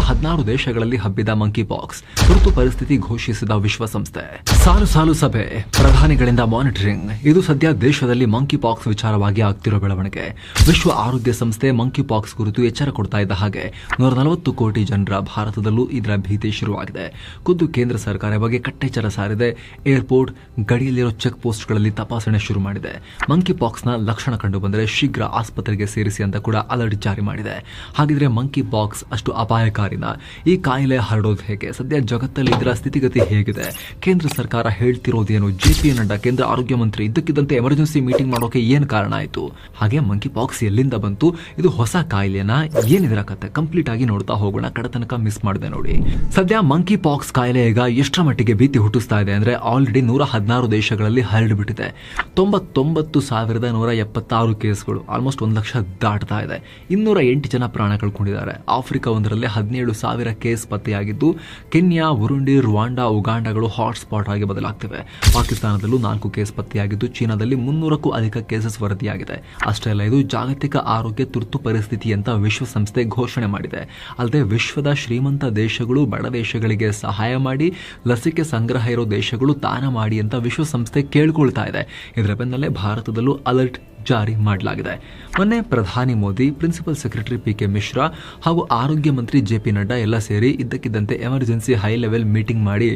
ಹದಿನಾರು ದೇಶಗಳಲ್ಲಿ ಹಬ್ಬಿದ ಮಂಕಿ ಬಾಕ್ಸ್ ತುರ್ತು ಪರಿಸ್ಥಿತಿ ಘೋಷಿಸಿದ ವಿಶ್ವಸಂಸ್ಥೆ. ಸಾಲು ಸಾಲು ಸಭೆ, ಪ್ರಧಾನಿಗಳಿಂದ ಮಾನಿಟರಿಂಗ್ ಇದು ಸದ್ಯ ದೇಶದಲ್ಲಿ ಮಂಕಿ ಪಾಕ್ಸ್ ವಿಚಾರವಾಗಿ ಆಗ್ತಿರೋ ಬೆಳವಣಿಗೆ. ವಿಶ್ವ ಆರೋಗ್ಯ ಸಂಸ್ಥೆ ಮಂಕಿ ಪಾಕ್ಸ್ ಕುರಿತು ಎಚ್ಚರ ಕೊಡ್ತಾ ಇದ್ದ ಹಾಗೆ ನೂರ ನಲವತ್ತು ಕೋಟಿ ಜನರ ಭಾರತದಲ್ಲೂ ಇದರ ಭೀತಿ ಶುರುವಾಗಿದೆ. ಖುದ್ದು ಕೇಂದ್ರ ಸರ್ಕಾರ ಬಗ್ಗೆ ಕಟ್ಟೆಚ್ಚರ ಸಾರಿದೆ. ಏರ್ಪೋರ್ಟ್, ಗಡಿಯಲ್ಲಿರೋ ಚೆಕ್ ಪೋಸ್ಟ್ಗಳಲ್ಲಿ ತಪಾಸಣೆ ಶುರು ಮಾಡಿದೆ. ಮಂಕಿ ಪಾಕ್ಸ್ನ ಲಕ್ಷಣ ಕಂಡು ಬಂದರೆ ಶೀಘ್ರ ಆಸ್ಪತ್ರೆಗೆ ಸೇರಿಸಿ ಅಂತ ಕೂಡ ಅಲರ್ಟ್ ಜಾರಿ ಮಾಡಿದೆ. ಹಾಗಿದ್ರೆ ಮಂಕಿ ಪಾಕ್ಸ್ ಅಷ್ಟು ಅಪಾಯಕಾರಿನ ಈ ಕಾಯಿಲೆ ಹರಡೋದು ಹೇಗೆ? ಸದ್ಯ ಜಗತ್ತಲ್ಲಿ ಇದರ ಸ್ಥಿತಿಗತಿ ಹೇಗಿದೆ? ಕೇಂದ್ರ ಸರ್ಕಾರ ಹೇಳ್ತಿರೋದೇನು? ಜೆಪಿ ನಡ್ಡಾ ಕೇಂದ್ರ ಆರೋಗ್ಯ ಮಂತ್ರಿ ಇದ್ದಕ್ಕಿದ್ದಂತೆ ಎಮರ್ಜೆನ್ಸಿ ಮೀಟಿಂಗ್ ಮಾಡೋಕೆ ಏನು ಕಾರಣ ಆಯಿತು? ಹಾಗೆ ಮಂಕಿ ಪಾಕ್ಸ್ ಎಲ್ಲಿಂದ ಬಂತು? ಇದು ಹೊಸ ಕಾಯಿಲೆನ? ಏನಿದರ ಕತೆ? ಕಂಪ್ಲೀಟ್ ಆಗಿ ನೋಡ್ತಾ ಹೋಗೋಣ. ಕಡತನಕ ಮಿಸ್ ಮಾಡಿದೆ ನೋಡಿ. ಸದ್ಯ ಮಂಕಿ ಪಾಕ್ಸ್ ಕಾಯಿಲೆ ಈಗ ಎಷ್ಟರ ಮಟ್ಟಿಗೆ ಭೀತಿ ಹುಟ್ಟಿಸ್ತಾ ಇದೆ ಅಂದ್ರೆ ಆಲ್ರೆಡಿ ನೂರ ಹದಿನಾರು ದೇಶಗಳಲ್ಲಿ ಹರಡಿಬಿಟ್ಟಿದೆ ತೊಂಬತ್ತೊಂಬತ್ತು ಸಾವಿರದ ನೂರ ಎಪ್ಪತ್ತಾರು ಕೇಸ್ಗಳು ಆಲ್ಮೋಸ್ಟ್ ಒಂದು ಲಕ್ಷ ದಾಟ್ತಾ ಇದೆ. ಇನ್ನೂರ ಎಂಟು ಜನ ಪ್ರಾಣ ಕಳ್ಕೊಂಡಿದ್ದಾರೆ ಆಫ್ರಿಕಾ ಒಂದರಲ್ಲಿ ಹದಿನೇಳು ಸಾವಿರ ಕೇಸ್ ಪತ್ತೆಯಾಗಿದ್ದು, ಕೆನ್ಯಾ ಉರುಂಡಿ ರುವಾಂಡಾ ಉಗಾಂಡಗಳು ಹಾಟ್ಸ್ಪಾಟ್ ಆಗಿ ಬದಲಾಗ್ತಿವೆ. ಪಾಕಿಸ್ತಾನದಲ್ಲೂ ನಾಲ್ಕು ಕೇಸ್ ಪತ್ತೆಯಾಗಿದ್ದು, ಚೀನಾದಲ್ಲಿ ಮುನ್ನೂರಕ್ಕೂ ಅಧಿಕ ಕೇಸಸ್ ವರದಿಯಾಗಿದೆ. ಅಷ್ಟೇ ಅಲ್ಲ, ಇದು ಜಾಗತಿಕ ಆರೋಗ್ಯ ತುರ್ತು ಪರಿಸ್ಥಿತಿ ಅಂತ ವಿಶ್ವಸಂಸ್ಥೆ ಘೋಷಣೆ ಮಾಡಿದೆ. ಅಲ್ಲದೆ, ವಿಶ್ವದ ಶ್ರೀಮಂತ ದೇಶಗಳು ಬಡ ದೇಶಗಳಿಗೆ ಸಹಾಯ ಮಾಡಿ, ಲಸಿಕೆ ಸಂಗ್ರಹ ಇರೋ ದೇಶಗಳು ದಾನ ಮಾಡಿ ಅಂತ ವಿಶ್ವಸಂಸ್ಥೆ ಕೇಳ್ಕೊಳ್ತಾ ಇದೆ. ಇದರ ಬೆನ್ನಲ್ಲೇ ಭಾರತದಲ್ಲೂ ಅಲರ್ಟ್ ಜಾರಿ ಮಾಡಲಾಗಿದೆ. ಮೊನ್ನೆ ಪ್ರಧಾನಿ Modi, principal secretary P K Mishra ಹಾಗೂ ಆರೋಗ್ಯ ಮಂತ್ರಿ ಜೆ ಪಿ ನಡ್ಡಾ ಎಲ್ಲ ಸೇರಿ ಇದ್ದಕ್ಕಿದ್ದಂತೆ ಎಮರ್ಜೆನ್ಸಿ ಹೈ ಲೆವೆಲ್ ಮೀಟಿಂಗ್ ಮಾಡಿ,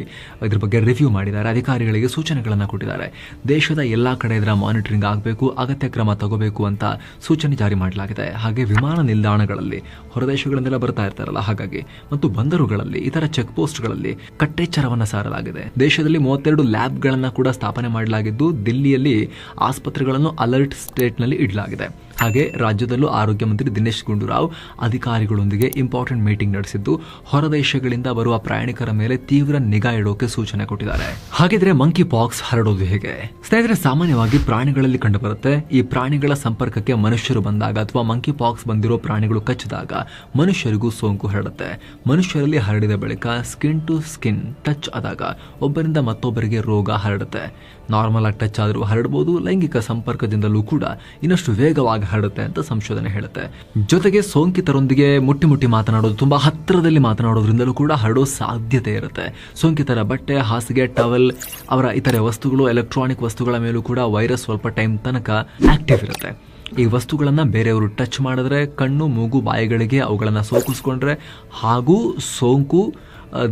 ಇದ್ರ ಬಗ್ಗೆ ರಿವ್ಯೂ ಮಾಡಿದ್ದಾರೆ. ಅಧಿಕಾರಿಗಳಿಗೆ ಸೂಚನೆಗಳನ್ನು ಕೊಟ್ಟಿದ್ದಾರೆ. ದೇಶದ ಎಲ್ಲ ಕಡೆ ಇದರ ಮಾನಿಟರಿಂಗ್ ಆಗಬೇಕು, ಅಗತ್ಯ ಕ್ರಮ ತಗೋಬೇಕು ಅಂತ ಸೂಚನೆ ಜಾರಿ ಮಾಡಲಾಗಿದೆ. ಹಾಗೆ ವಿಮಾನ ನಿಲ್ದಾಣಗಳಲ್ಲಿ ಹೊರದೇಶಗಳಿಂದೆಲ್ಲ ಬರ್ತಾ ಇರ್ತಾರಲ್ಲ, ಹಾಗಾಗಿ. ಮತ್ತು ಬಂದರುಗಳಲ್ಲಿ, ಇತರ ಚೆಕ್ ಪೋಸ್ಟ್ಗಳಲ್ಲಿ ಕಟ್ಟೆಚ್ಚರವನ್ನು ಸಾರಲಾಗಿದೆ. ದೇಶದಲ್ಲಿ ಮೂವತ್ತೆರಡು ಲ್ಯಾಬ್ಗಳನ್ನು ಕೂಡ ಸ್ಥಾಪನೆ ಮಾಡಲಾಗಿದ್ದು, ದಿಲ್ಲಿಯಲ್ಲಿ ಆಸ್ಪತ್ರೆಗಳನ್ನು ಅಲರ್ಟ್ ಸ್ಟೇಟ್ನಲ್ಲಿ ಇಡಲಾಗಿದೆ. ಹಾಗೆ ರಾಜ್ಯದಲ್ಲೂ ಆರೋಗ್ಯ ಮಂತ್ರಿ ದಿನೇಶ್ ಗುಂಡೂರಾವ್ ಅಧಿಕಾರಿಗಳೊಂದಿಗೆ ಇಂಪಾರ್ಟೆಂಟ್ ಮೀಟಿಂಗ್ ನಡೆಸಿದ್ದು, ಹೊರದೇಶಗಳಿಂದ ಬರುವ ಪ್ರಯಾಣಿಕರ ಮೇಲೆ ತೀವ್ರ ನಿಗಾ ಇಡೋಕೆ ಸೂಚನೆ ಕೊಟ್ಟಿದ್ದಾರೆ. ಹಾಗಿದ್ರೆ ಮಂಕಿ ಪಾಕ್ಸ್ ಹರಡೋದು ಹೇಗೆ? ಸ್ನೇಹಿತರೆ, ಸಾಮಾನ್ಯವಾಗಿ ಪ್ರಾಣಿಗಳಲ್ಲಿ ಕಂಡುಬರುತ್ತೆ. ಈ ಪ್ರಾಣಿಗಳ ಸಂಪರ್ಕಕ್ಕೆ ಮನುಷ್ಯರು ಬಂದಾಗ ಅಥವಾ ಮಂಕಿ ಪಾಕ್ಸ್ ಬಂದಿರೋ ಪ್ರಾಣಿಗಳು ಕಚ್ಚಿದಾಗ ಮನುಷ್ಯರಿಗೂ ಸೋಂಕು ಹರಡುತ್ತೆ. ಮನುಷ್ಯರಲ್ಲಿ ಹರಡಿದ ಬಳಿಕ ಸ್ಕಿನ್ ಟು ಸ್ಕಿನ್ ಟಚ್ ಆದಾಗ ಒಬ್ಬರಿಂದ ಮತ್ತೊಬ್ಬರಿಗೆ ರೋಗ ಹರಡುತ್ತೆ. ನಾರ್ಮಲ್ ಆಗಿ ಟಚ್ ಆದರೂ ಹರಡಬಹುದು ಲೈಂಗಿಕ ಸಂಪರ್ಕದಿಂದಲೂ ಕೂಡ ಇನ್ನಷ್ಟು ವೇಗವಾಗಿ ಹರಡುತ್ತೆ ಅಂತ ಸಂಶೋಧನೆ ಹೇಳುತ್ತೆ. ಜೊತೆಗೆ ಸೋಂಕಿತರೊಂದಿಗೆ ಮುಟ್ಟಿ ಮುಟ್ಟಿ ಮಾತನಾಡೋದು ತುಂಬಾ ಹತ್ತಿರದಲ್ಲಿ ಮಾತನಾಡೋದ್ರಿಂದಲೂ ಕೂಡ ಹರಡೋ ಸಾಧ್ಯತೆ ಇರುತ್ತೆ. ಸೋಂಕಿತರ ಬಟ್ಟೆ, ಹಾಸಿಗೆ, ಟವಲ್, ಅವರ ಇತರೆ ವಸ್ತುಗಳು ಎಲೆಕ್ಟ್ರಾನಿಕ್ ವಸ್ತುಗಳ ಮೇಲೂ ಕೂಡ ವೈರಸ್ ಸ್ವಲ್ಪ ಟೈಮ್ ತನಕ ಆಕ್ಟಿವ್ ಇರುತ್ತೆ. ಈ ವಸ್ತುಗಳನ್ನು ಬೇರೆಯವರು ಟಚ್ ಮಾಡಿದ್ರೆ, ಕಣ್ಣು, ಮೂಗು, ಬಾಯಿಗಳಿಗೆ ಅವುಗಳನ್ನು ಸೋಕಿಸ್ಕೊಂಡ್ರೆ ಹಾಗೂ ಸೋಂಕು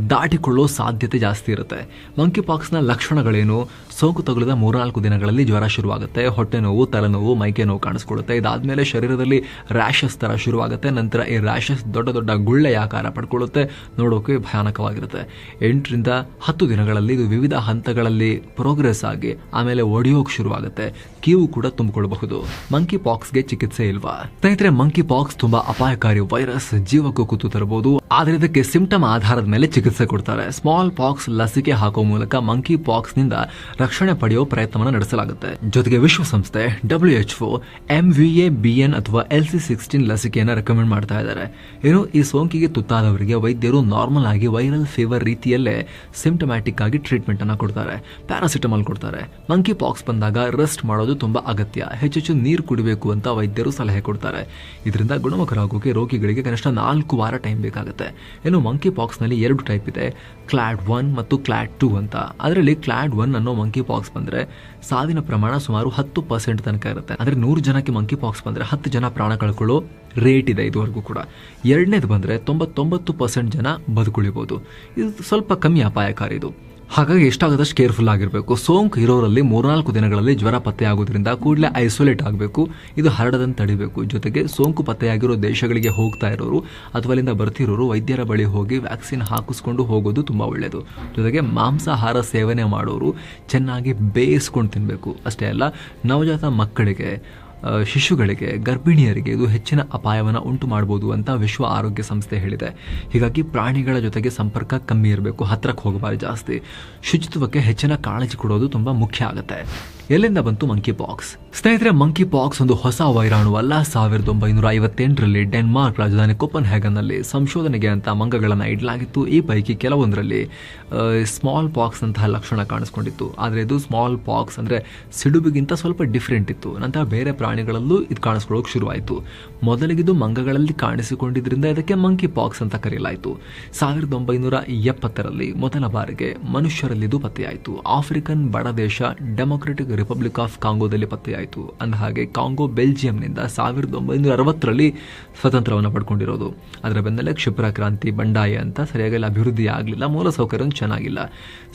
ದಾಟಿಕೊಳ್ಳೋ ಸಾಧ್ಯತೆ ಜಾಸ್ತಿ ಇರುತ್ತೆ. ಮಂಕಿ ಪಾಕ್ಸ್ನ ಲಕ್ಷಣಗಳೇನು? ಸೋಂಕು ತಗುಲಿದ ಮೂರ್ನಾಲ್ಕು ದಿನಗಳಲ್ಲಿ ಜ್ವರ ಶುರುವಾಗುತ್ತೆ. ಹೊಟ್ಟೆ ನೋವು ತಲೆನೋವು ಮೈಕೆ ನೋವು ಕಾಣಿಸ್ಕೊಳ್ಳುತ್ತೆ. ಇದಾದಮೇಲೆ ಶರೀರದಲ್ಲಿ ರ್ಯಾಷಸ್ ಥರ ಶುರುವಾಗುತ್ತೆ. ನಂತರ ಈ ರ್ಯಾಷಸ್ ದೊಡ್ಡ ದೊಡ್ಡ ಗುಳ್ಳೆಯ ಆಕಾರ ಪಡ್ಕೊಳ್ಳುತ್ತೆ. ನೋಡೋಕೆ ಭಯಾನಕವಾಗಿರುತ್ತೆ. ಎಂಟರಿಂದ ಹತ್ತು ದಿನಗಳಲ್ಲಿ ಇದು ವಿವಿಧ ಹಂತಗಳಲ್ಲಿ ಪ್ರೋಗ್ರೆಸ್ ಆಗಿ ಆಮೇಲೆ ಒಡೆಯೋಕೆ ಶುರುವಾಗುತ್ತೆ. ಕೀವು ಕೂಡ ತುಂಬಿಕೊಳ್ಳಬಹುದು. ಮಂಕಿ ಪಾಕ್ಸ್ಗೆ ಚಿಕಿತ್ಸೆ ಇಲ್ವಾ? ಸ್ನೇಹಿತರೆ ಮಂಕಿ ಪಾಕ್ಸ್ ತುಂಬಾ ಅಪಾಯಕಾರಿ ವೈರಸ್ ಜೀವಕ್ಕೂ ಕೂತು ತರಬಹುದು. ಆದ್ರೆ ಇದಕ್ಕೆ ಸಿಂಪ್ಟಮ್ ಆಧಾರದ ಮೇಲೆ ಚಿಕಿತ್ಸೆ ಕೊಡ್ತಾರೆ. ಸ್ಮಾಲ್ ಪಾಕ್ಸ್ ಲಸಿಕೆ ಹಾಕೋ ಮೂಲಕ ಮಂಕಿ ಪಾಕ್ಸ್ನಿಂದ ರಕ್ಷಣೆ ಪಡೆಯೋ ಪ್ರಯತ್ನವನ್ನು ನಡೆಸಲಾಗುತ್ತೆ. ಜೊತೆಗೆ ವಿಶ್ವಸಂಸ್ಥೆ W H O M V A B N ಅಥವಾ ಎಲ್ ಸಿ ಸಿಕ್ಸ್ಟೀನ್ ಲಸಿಕೆಯನ್ನು ರೆಕಮೆಂಡ್ ಮಾಡ್ತಾ ಇದ್ದಾರೆ. ಏನು ಈ ಸೋಂಕಿಗೆ ತುತ್ತಾದವರಿಗೆ ವೈದ್ಯರು ನಾರ್ಮಲ್ ಆಗಿ ವೈರಲ್ ಫೀವರ್ ರೀತಿಯಲ್ಲೇ ಸಿಂಪ್ಟಮ್ಯಾಟಿಕ್ ಆಗಿ ಟ್ರೀಟ್ಮೆಂಟ್ ಅನ್ನ ಕೊಡ್ತಾರೆ. ಪ್ಯಾರಾಸಿಟಮಾಲ್ ಕೊಡ್ತಾರೆ. ಮಂಕಿ ಪಾಕ್ಸ್ ಬಂದಾಗ ರೆಸ್ಟ್ ಮಾಡೋದು ತುಂಬಾ ಅಗತ್ಯ. ಹೆಚ್ಚೆಚ್ಚು ನೀರು ಕುಡಿಬೇಕು ಅಂತ ವೈದ್ಯರು ಸಲಹೆ ಕೊಡ್ತಾರೆ. ಇದರಿಂದ ಗುಣಮುಖರಾಗೋಕೆ ರೋಗಿಗಳಿಗೆ ಕನಿಷ್ಠ ನಾಲ್ಕು ವಾರ ಟೈಮ್ ಬೇಕಾಗುತ್ತೆ. ಇನ್ನು ಮಂಕಿ ಪಾಕ್ಸ್ನಲ್ಲಿ ಎರಡು ಟೈಪ್ ಇದೆ ಕ್ಲಾಡ್ ಒನ್ ಮತ್ತು ಕ್ಲಾಡ್ ಟೂ ಅಂತ. ಅದರಲ್ಲಿ ಕ್ಲಾಡ್ ಒನ್ ಅನ್ನೋ ಮಂಕಿ ಪಾಕ್ಸ್ ಬಂದ್ರೆ ಸಾವಿನ ಪ್ರಮಾಣ ಸುಮಾರು ಹತ್ತು ಪರ್ಸೆಂಟ್ ತನಕ ಇರುತ್ತೆ. ಅಂದ್ರೆ ನೂರು ಜನಕ್ಕೆ ಮಂಕಿ ಪಾಕ್ಸ್ ಬಂದ್ರೆ ಹತ್ತು ಜನ ಪ್ರಾಣ ಕಳ್ಕೊಳ್ಳೋ ರೇಟ್ ಇದೆ ಇದುವರೆಗೂ ಕೂಡ. ಎರಡನೇದು ಬಂದ್ರೆ ತೊಂಬತ್ತೊಂಬತ್ತು ಪರ್ಸೆಂಟ್ ಜನ ಬದುಕುಳಿಬಹುದು ಇದು ಸ್ವಲ್ಪ ಕಮ್ಮಿ ಅಪಾಯಕಾರಿ ಇದು. ಹಾಗಾಗಿ ಎಷ್ಟಾಗದಷ್ಟು ಕೇರ್ಫುಲ್ ಆಗಿರಬೇಕು. ಸೋಂಕು ಇರೋರಲ್ಲಿ ಮೂರ್ನಾಲ್ಕು ದಿನಗಳಲ್ಲಿ ಜ್ವರ ಪತ್ತೆಯಾಗೋದ್ರಿಂದ ಕೂಡಲೇ ಐಸೋಲೇಟ್ ಆಗಬೇಕು. ಇದು ಹರಡದಂತೆ ತಡಿಬೇಕು. ಜೊತೆಗೆ ಸೋಂಕು ಪತ್ತೆಯಾಗಿರೋ ದೇಶಗಳಿಗೆ ಹೋಗ್ತಾ ಇರೋರು ಅಥವಾ ಅಲ್ಲಿಂದ ಬರ್ತಿರೋರು ವೈದ್ಯರ ಬಳಿ ಹೋಗಿ ವ್ಯಾಕ್ಸಿನ್ ಹಾಕಿಸ್ಕೊಂಡು ಹೋಗೋದು ತುಂಬ ಒಳ್ಳೆಯದು ಜೊತೆಗೆ ಮಾಂಸಾಹಾರ ಸೇವನೆ ಮಾಡೋರು ಚೆನ್ನಾಗಿ ಬೇಯಿಸ್ಕೊಂಡು ತಿನ್ನಬೇಕು ಅಷ್ಟೇ ಅಲ್ಲ, ನವಜಾತ ಮಕ್ಕಳಿಗೆ ಶಿಶುಗಳಿಗೆ, ಗರ್ಭಿಣಿಯರಿಗೆ ಇದು ಹೆಚ್ಚಿನ ಅಪಾಯವನ್ನು ಉಂಟು ಮಾಡಬಹುದು ಅಂತ ವಿಶ್ವ ಆರೋಗ್ಯ ಸಂಸ್ಥೆ ಹೇಳಿದೆ. ಹೀಗಾಗಿ ಪ್ರಾಣಿಗಳ ಜೊತೆಗೆ ಸಂಪರ್ಕ ಕಮ್ಮಿ ಇರಬೇಕು ಹತ್ತಿರಕ್ಕೆ ಹೋಗಬಾರದು ಜಾಸ್ತಿ. ಶುಚಿತ್ವಕ್ಕೆ ಹೆಚ್ಚಿನ ಕಾಳಜಿ ಕೊಡೋದು ತುಂಬಾ ಮುಖ್ಯ ಆಗುತ್ತೆ. ಎಲ್ಲಿಂದ ಬಂತು ಮಂಕಿ ಪಾಕ್ಸ್ ಸ್ನೇಹಿತರೆ ಮಂಕಿ ಪಾಕ್ಸ್ ಒಂದು ಹೊಸ ವೈರಾಣು ಅಲ್ಲ. ಸಾವಿರದ ಒಂಬೈನೂರ ಐವತ್ತೆಂಟರಲ್ಲಿ ಡೆನ್ಮಾರ್ಕ್ ರಾಜಧಾನಿ ಕೊಪನ್ ಹ್ಯಾಗನ್ನಲ್ಲಿ ಸಂಶೋಧನೆಗೆ ಅಂತ ಮಂಗಗಳನ್ನು ಇಡಲಾಗಿತ್ತು. ಈ ಪೈಕಿ ಕೆಲವೊಂದರಲ್ಲಿ ಸ್ಮಾಲ್ ಪಾಕ್ಸ್ ಅಂತಹ ಲಕ್ಷಣ ಕಾಣಿಸ್ಕೊಂಡಿತ್ತು. ಆದರೆ ಇದು ಸ್ಮಾಲ್ ಪಾಕ್ಸ್ ಅಂದರೆ ಸಿಡುಬಿಗಿಂತ ಸ್ವಲ್ಪ ಡಿಫ್ರೆಂಟ್ ಇತ್ತು. ನಂತರ ಬೇರೆ ಪ್ರಾಣಿಗಳಲ್ಲೂ ಇದು ಕಾಣಿಸ್ಕೊಳ್ಳೋಕೆ ಶುರುವಾಯಿತು. ಮೊದಲಿಗಿದು ಮಂಗಗಳಲ್ಲಿ ಕಾಣಿಸಿಕೊಂಡಿದ್ದರಿಂದ ಇದಕ್ಕೆ ಮಂಕಿ ಪಾಕ್ಸ್ ಅಂತ ಕರೆಯಲಾಯಿತು ಸಾವಿರದ ಒಂಬೈನೂರ ಎಪ್ಪತ್ತರಲ್ಲಿ ಮೊದಲ ಬಾರಿಗೆ ಮನುಷ್ಯರಲ್ಲಿ ಇದು ಪತ್ತೆಯಾಯಿತು. ಆಫ್ರಿಕನ್ ಬಡ ದೇಶ, ಡೆಮೊಕ್ರೆಟಿಕ್ ರಿಪಬ್ಲಿಕ್ ಆಫ್ ಕಾಂಗೋದಲ್ಲಿ ಪತ್ತೆಯಾಯಿತು. ಅಂದ ಹಾಗೆ ಕಾಂಗೋ ಬೆಲ್ಜಿಯಂನಿಂದ ಸಾವಿರದ ಒಂಬೈನೂರ ಅರವತ್ತರಲ್ಲಿ ಸ್ವತಂತ್ರವನ್ನು ಪಡ್ಕೊಂಡಿರೋದು. ಅದರ ಬೆನ್ನಲ್ಲೇ ಕ್ಷಿಪ್ರ ಕ್ರಾಂತಿ, ಬಂಡಾಯ ಅಂತ ಸರಿಯಾಗಿ ಅಭಿವೃದ್ಧಿ ಆಗಲಿಲ್ಲ ಮೂಲಸೌಕರ್ಯ ಚೆನ್ನಾಗಿಲ್ಲ.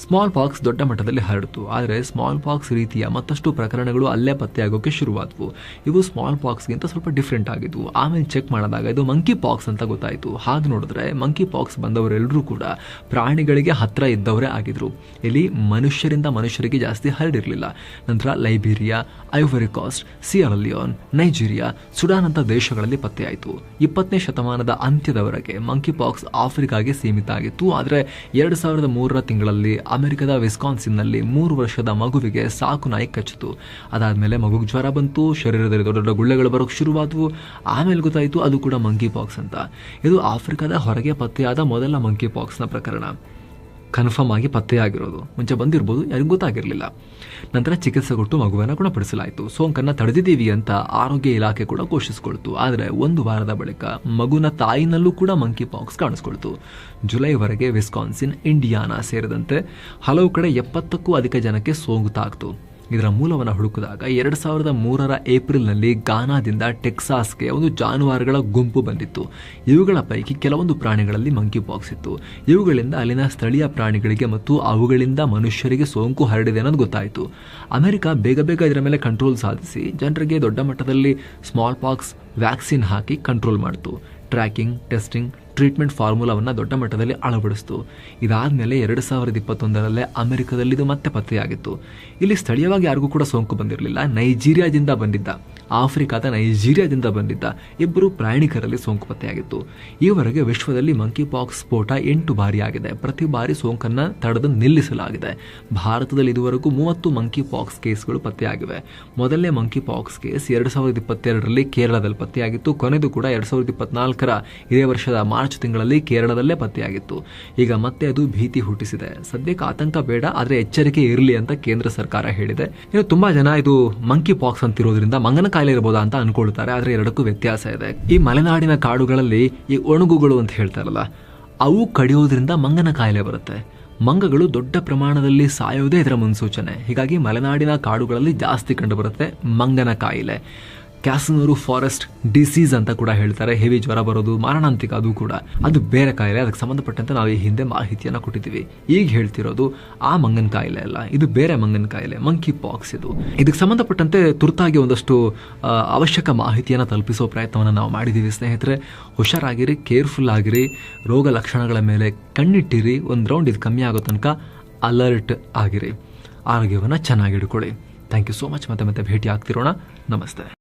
ಸ್ಮಾಲ್ ಪಾಕ್ಸ್ ದೊಡ್ಡ ಮಟ್ಟದಲ್ಲಿ ಹರಡಿತು. ಆದರೆ ಸ್ಮಾಲ್ ಪಾಕ್ಸ್ ರೀತಿಯ ಮತ್ತಷ್ಟು ಪ್ರಕರಣಗಳು ಅಲ್ಲೇ ಪತ್ತೆಯಾಗೋಕೆ ಶುರುವಾದವು. ಇವು ಸ್ಮಾಲ್ ಪಾಕ್ಸ್ಗಿಂತ ಸ್ವಲ್ಪ ಡಿಫ್ರೆಂಟ್ ಆಗಿದ್ವು. ಆಮೇಲೆ ಚೆಕ್ ಮಾಡಿದಾಗ ಇದು ಮಂಕಿ ಪಾಕ್ಸ್ ಅಂತ ಗೊತ್ತಾಯಿತು. ಹಾಗೆ ನೋಡಿದ್ರೆ ಮಂಕಿ ಪಾಕ್ಸ್ ಬಂದವರೆಲ್ಲರೂ ಕೂಡ ಪ್ರಾಣಿಗಳಿಗೆ ಹತ್ರ ಇದ್ದವರೇ ಆಗಿದ್ರು. ಇಲ್ಲಿ ಮನುಷ್ಯರಿಂದ ಮನುಷ್ಯರಿಗೆ ಜಾಸ್ತಿ ಹರಡಿರಲಿಲ್ಲ. ನಂತರ Liberia, Ivory Coast Sierra Leone Nigeria, Sudan ಅಂತ ದೇಶಗಳಲ್ಲಿ ಪತ್ತೆಯಾಯಿತು. ಇಪ್ಪತ್ತನೇ ಶತಮಾನದ ಅಂತ್ಯದವರೆಗೆ ಮಂಕಿ ಪಾಕ್ಸ್ ಆಫ್ರಿಕಾಗೆ ಸೀಮಿತ ಆಗಿತ್ತು ಆದರೆ ಎರಡು ಸಾವಿರದ ಮೂರರ ತಿಂಗಳಲ್ಲಿ ಅಮೆರಿಕದ ವಿಸ್ಕಾನ್ಸಿನ್ನಲ್ಲಿ ಮೂರು ವರ್ಷದ ಮಗುವಿಗೆ ಸಾಕು ನಾಯಿ ಕಚ್ಚಿತು. ಅದಾದಮೇಲೆ ಮಗುಗೆ ಜ್ವರ ಬಂತು, ಶರೀರದಲ್ಲಿ ದೊಡ್ಡ ದೊಡ್ಡ ಗುಳ್ಳೆಗಳು ಬರೋಕ್ಕೆ ಶುರುವಾದವು. ಆಮೇಲೆ ಗೊತ್ತಾಯಿತು ಅದು ಕೂಡ ಮಂಕಿ ಪಾಕ್ಸ್ ಅಂತ. ಇದು ಆಫ್ರಿಕಾದ ಹೊರಗೆ ಪತ್ತೆಯಾದ ಮೊದಲ ಮಂಕಿ ಪಾಕ್ಸ್ನ ಪ್ರಕರಣ. ಕನ್ಫರ್ಮ್ ಆಗಿ ಪತ್ತೆಯಾಗಿರೋದು ಮುಂಚೆ ಬಂದಿರ್ಬೋದು, ಯಾರಿಗೂ ಗೊತ್ತಾಗಿರಲಿಲ್ಲ. ನಂತರ ಚಿಕಿತ್ಸೆ ಕೊಟ್ಟು ಮಗುವನ್ನು ಗುಣಪಡಿಸಲಾಯಿತು. ಸೋಂಕನ್ನು ತಡೆದಿದ್ದೀವಿ ಅಂತ ಆರೋಗ್ಯ ಇಲಾಖೆ ಕೂಡ ಘೋಷಿಸಿಕೊಳ್ತು. ಆದರೆ ಒಂದು ವಾರದ ಬಳಿಕ ಮಗುನ ತಾಯಿನಲ್ಲೂ ಕೂಡ ಮಂಕಿ ಪಾಕ್ಸ್ ಕಾಣಿಸ್ಕೊಳ್ತು. ಜುಲೈವರೆಗೆ ವಿಸ್ಕಾನ್ಸಿನ್, ಇಂಡಿಯಾನಾ ಸೇರಿದಂತೆ ಹಲವು ಕಡೆ ಎಪ್ಪತ್ತಕ್ಕೂ ಅಧಿಕ ಜನಕ್ಕೆ ಸೋಂಕು ತಾಗ್ತು. ಇದರ ಮೂಲವನ್ನು ಹುಡುಕಿದಾಗ ಎರಡು ಸಾವಿರದ ಮೂರರ ಏಪ್ರಿಲ್ನಲ್ಲಿ ಗಾನಾದಿಂದ ಟೆಕ್ಸಾಸ್ಗೆ ಒಂದು ಜಾನುವಾರುಗಳ ಗುಂಪು ಬಂದಿತ್ತು. ಇವುಗಳ ಪೈಕಿ ಕೆಲವೊಂದು ಪ್ರಾಣಿಗಳಲ್ಲಿ ಮಂಕಿ ಪಾಕ್ಸ್ ಇತ್ತು. ಇವುಗಳಿಂದ ಅಲ್ಲಿನ ಸ್ಥಳೀಯ ಪ್ರಾಣಿಗಳಿಗೆ ಮತ್ತು ಅವುಗಳಿಂದ ಮನುಷ್ಯರಿಗೆ ಸೋಂಕು ಹರಡಿದೆ ಅನ್ನೋದು ಗೊತ್ತಾಯಿತು. ಅಮೆರಿಕ ಬೇಗ ಬೇಗ ಇದರ ಮೇಲೆ ಕಂಟ್ರೋಲ್ ಸಾಧಿಸಿ ಜನರಿಗೆ ದೊಡ್ಡ ಮಟ್ಟದಲ್ಲಿ ಸ್ಮಾಲ್ ಪಾಕ್ಸ್ ವ್ಯಾಕ್ಸಿನ್ ಹಾಕಿ ಕಂಟ್ರೋಲ್ ಮಾಡಿತು. ಟ್ರ್ಯಾಕಿಂಗ್ ಟೆಸ್ಟಿಂಗ್ ಟ್ರೀಟ್ಮೆಂಟ್ ಫಾರ್ಮುಲಾವನ್ನು ದೊಡ್ಡ ಮಟ್ಟದಲ್ಲಿ ಅಳವಡಿಸಿತು. ಇದಾದಮೇಲೆ ಎರಡು ಸಾವಿರದ ಇಪ್ಪತ್ತೊಂದರಲ್ಲೇ ಅಮೆರಿಕದಲ್ಲಿ ಇದು ಮತ್ತೆ ಪತ್ತೆಯಾಗಿತ್ತು. ಇಲ್ಲಿ ಸ್ಥಳೀಯವಾಗಿ ಯಾರಿಗೂ ಕೂಡ ಸೋಂಕು ಬಂದಿರಲಿಲ್ಲ. ನೈಜೀರಿಯಾದಿಂದ ಬಂದಿದ್ದ, ಆಫ್ರಿಕಾದ ನೈಜೀರಿಯಾದಿಂದ ಬಂದಿದ್ದ ಇಬ್ಬರು ಪ್ರಯಾಣಿಕರಲ್ಲಿ ಸೋಂಕು ಪತ್ತೆಯಾಗಿತ್ತು. ಈವರೆಗೆ ವಿಶ್ವದಲ್ಲಿ ಮಂಕಿ ಪಾಕ್ಸ್ ಸ್ಫೋಟ ಎಂಟು ಬಾರಿ ಆಗಿದೆ. ಪ್ರತಿ ಬಾರಿ ಸೋಂಕನ್ನು ತಡೆದು ನಿಲ್ಲಿಸಲಾಗಿದೆ. ಭಾರತದಲ್ಲಿ ಇದುವರೆಗೂ ಮೂವತ್ತು ಮಂಕಿ ಪಾಕ್ಸ್ ಕೇಸ್ಗಳು ಪತ್ತೆಯಾಗಿವೆ. ಮೊದಲನೇ ಮಂಕಿ ಪಾಕ್ಸ್ ಕೇಸ್ ಎರಡು ಸಾವಿರದ ಇಪ್ಪತ್ತೆರಡರಲ್ಲಿ ಕೇರಳದಲ್ಲಿ ಪತ್ತೆಯಾಗಿತ್ತು. ಕೊನೆದು ಕೂಡ ಎರಡು ಸಾವಿರದ ಇಪ್ಪತ್ನಾಲ್ಕರ ಇದೇ ವರ್ಷದ ಮಾರ್ಚ್ ತಿಂಗಳಲ್ಲಿ ಕೇರಳದಲ್ಲೇ ಪತ್ತೆಯಾಗಿತ್ತು. ಈಗ ಮತ್ತೆ ಅದು ಭೀತಿ ಹುಟ್ಟಿಸಿದೆ. ಸದ್ಯಕ್ಕೆ ಆತಂಕ ಬೇಡ, ಆದರೆ ಎಚ್ಚರಿಕೆ ಇರಲಿ ಅಂತ ಕೇಂದ್ರ ಸರ್ಕಾರ ಹೇಳಿದೆ. ಇನ್ನು ತುಂಬಾ ಜನ ಇದು ಮಂಕಿ ಪಾಕ್ಸ್ ಅಂತಿರೋದ್ರಿಂದ ಮಂಗನ ಕಾಯಿಲೆ ಇರಬಹುದಾ ಅಂತ ಅನ್ಕೊಳ್ತಾರೆ, ಆದರೆ ಎರಡಕ್ಕೂ ವ್ಯತ್ಯಾಸ ಇದೆ. ಈ ಮಲೆನಾಡಿನ ಕಾಡುಗಳಲ್ಲಿ ಈ ಒಣಗುಗಳು ಅಂತ ಹೇಳ್ತಾರಲ್ಲ ಅವು ಕಡಿಯೋದ್ರಿಂದ ಮಂಗನ ಕಾಯಿಲೆ ಬರುತ್ತೆ. ಮಂಗಗಳು ದೊಡ್ಡ ಪ್ರಮಾಣದಲ್ಲಿ ಸಾಯೋದೇ ಇದರ ಮುನ್ಸೂಚನೆ. ಹೀಗಾಗಿ ಮಲೆನಾಡಿನ ಕಾಡುಗಳಲ್ಲಿ ಜಾಸ್ತಿ ಕಂಡುಬರುತ್ತೆ ಮಂಗನ ಕಾಯಿಲೆ. ಕ್ಯಾಸನೂರು ಫಾರೆಸ್ಟ್ ಡಿಸೀಸ್ ಅಂತ ಕೂಡ ಹೇಳ್ತಾರೆ. ಹೆವಿ ಜ್ವರ ಬರೋದು, ಮಾರಣಾಂತಿಕ ಅದು ಕೂಡ. ಅದು ಬೇರೆ ಕಾಯಿಲೆ, ಅದಕ್ಕೆ ಸಂಬಂಧಪಟ್ಟಂತೆ ನಾವು ಈ ಹಿಂದೆ ಮಾಹಿತಿಯನ್ನು ಕೊಟ್ಟಿದ್ದೀವಿ. ಈಗ ಹೇಳ್ತಿರೋದು ಆ ಮಂಗನ ಕಾಯಿಲೆ ಅಲ್ಲ. ಇದು ಬೇರೆ ಮಂಗನ ಕಾಯಿಲೆ ಮಂಕಿ ಪಾಕ್ಸ್ ಇದು. ಇದಕ್ಕೆ ಸಂಬಂಧಪಟ್ಟಂತೆ ತುರ್ತಾಗಿ ಒಂದಷ್ಟು ಅವಶ್ಯಕ ಮಾಹಿತಿಯನ್ನು ತಲುಪಿಸೋ ಪ್ರಯತ್ನವನ್ನು ನಾವು ಮಾಡಿದ್ದೀವಿ ಸ್ನೇಹಿತರೆ. ಹುಷಾರಾಗಿರಿ, ಕೇರ್ಫುಲ್ ಆಗಿರಿ. ರೋಗ ಲಕ್ಷಣಗಳ ಮೇಲೆ ಕಣ್ಣಿಟ್ಟಿರಿ. ಒಂದು ರೌಂಡ್ ಇದು ಕಮ್ಮಿ ಆಗೋ ತನಕ ಅಲರ್ಟ್ ಆಗಿರಿ. ಆರೋಗ್ಯವನ್ನು ಚೆನ್ನಾಗಿ ಇಟ್ಕೊಳ್ಳಿ. Thank you so much. ಮತ್ತೆ ಮತ್ತೆ ಭೇಟಿ ಆಗ್ತಿರೋಣ ನಮಸ್ತೆ.